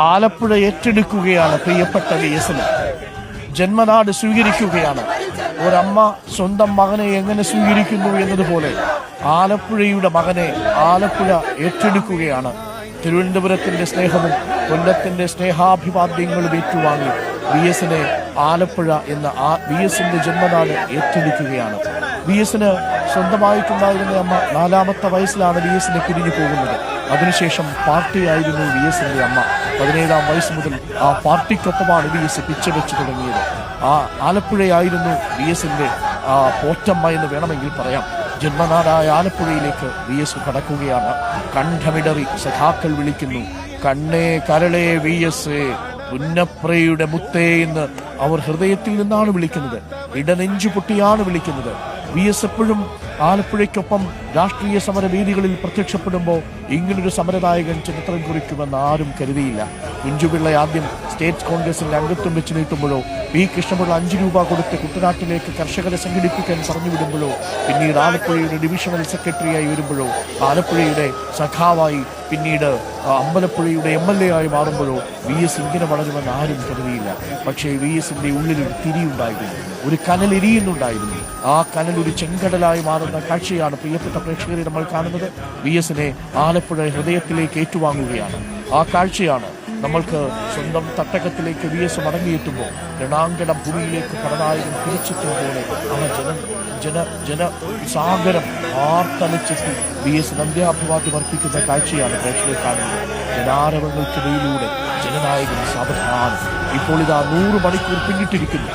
ആലപ്പുഴ ഏറ്റെടുക്കുകയാണ് പ്രിയപ്പെട്ട V S ജന്മനാട് സ്വീകരിക്കുകയാണ്. ഒരമ്മ സ്വന്തം മകനെ എങ്ങനെ സ്വീകരിക്കുന്നു എന്നതുപോലെ ആലപ്പുഴയുടെ മകനെ ആലപ്പുഴ ഏറ്റെടുക്കുകയാണ്. തിരുവനന്തപുരത്തിന്റെ സ്നേഹവും കൊല്ലത്തിന്റെ സ്നേഹാഭിവാദ്യങ്ങളും ഏറ്റുവാങ്ങി വി എസിനെ ആലപ്പുഴ എന്ന ആ വി എസിന്റെ ജന്മനാട് ഏറ്റെടുക്കുകയാണ്. വി എസിന് സ്വന്തമായിട്ടുണ്ടായിരുന്ന അമ്മ നാലാമത്തെ വയസ്സിലാണ് വി എസിനെ പിരിഞ്ഞു പോകുന്നത്. അതിനുശേഷം പാർട്ടിയായിരുന്നു വി എസിന്റെ അമ്മ. പതിനേഴാം വയസ്സ് മുതൽ ആ പാർട്ടിക്കൊപ്പമാണ് വി എസ് പിച്ചവെച്ച് തുടങ്ങിയത്. ആ ആലപ്പുഴയായിരുന്നു വി എസിന്റെ ആ പോറ്റമ്മ എന്ന് വേണമെങ്കിൽ പറയാം. ജന്മനാടായ ആലപ്പുഴയിലേക്ക് വി എസ് കടക്കുകയാണ്. കണ്ഠമിടറി സഖാക്കൾ വിളിക്കുന്നു. കണ്ണേ കരളേ വി എസ് പുന്നപ്രയുടെ മുത്തേ എന്ന് അവർ ഹൃദയത്തിൽ നിന്നാണ് വിളിക്കുന്നത്. ഇടനെഞ്ചു പൊട്ടിയാണ് വിളിക്കുന്നത്. വി എസ് എപ്പോഴും ആലപ്പുഴയ്ക്കൊപ്പം രാഷ്ട്രീയ സമര വേദികളിൽ പ്രത്യക്ഷപ്പെടുമ്പോൾ ഇങ്ങനൊരു സമരനായകൻ ചരിത്രം കുറിക്കുമെന്ന് ആരും കരുതിയില്ല. കുഞ്ചുപിള്ള ആദ്യം സ്റ്റേറ്റ് കോൺഗ്രസിന്റെ അംഗത്വം വെച്ച് നീട്ടുമ്പോഴോ പി കൃഷ്ണപിള്ള അഞ്ചു രൂപ കൊടുത്ത് കുട്ടനാട്ടിലേക്ക് കർഷകരെ സംഘടിപ്പിക്കാൻ പറഞ്ഞു വിടുമ്പോഴോ പിന്നീട് ആലപ്പുഴയുടെ ഡിവിഷണൽ സെക്രട്ടറിയായി വരുമ്പോഴോ? ആലപ്പുഴയുടെ സഖാവായി പിന്നീട് അമ്പലപ്പുഴയുടെ എം എൽ എ ആയി മാറുമ്പോഴോ? വി എസ് ഇങ്ങനെ വളരുമെന്ന് ആരും കരുതിയില്ല. പക്ഷേ വി എസിന്റെ ഉള്ളിൽ ഒരു തിരിയുണ്ടായിരുന്നു. ഒരു കനൽ എരിയുന്നുണ്ടായിരുന്നു. ആ കനൽ ഒരു ചെങ്കടലായി മാറുന്ന കാഴ്ചയാണ് പ്രിയപ്പെട്ട പ്രേക്ഷകരെ നമ്മൾ കാണുന്നത്. വി എസിനെ ആലപ്പുഴ ഹൃദയത്തിലേക്ക് ഏറ്റുവാങ്ങുകയാണ്. ആ കാഴ്ചയാണ് നമ്മൾക്ക് സ്വന്തം തട്ടകത്തിലേക്ക് വി എസ് മടങ്ങിയെത്തുമ്പോൾ രണാങ്കണ ഭൂമിയിലേക്ക് പടനായകൻ തിരിച്ചെത്തും പോലെ ആ ജന ജന ജന സാഗരം ആർത്തലച്ചെത്തി വി എസ് നന്ദ്യാഭിവാദ്യം അർപ്പിക്കുന്ന കാഴ്ചയാണ് പ്രേക്ഷകർ കാണുന്നത്. ജനാരവങ്ങൾക്കിടയിലൂടെ ജനനായകൻ സാവധാനം. ഇപ്പോൾ ഇതാ നൂറ് മണിക്കൂർ പിന്നിട്ടിരിക്കുന്നു.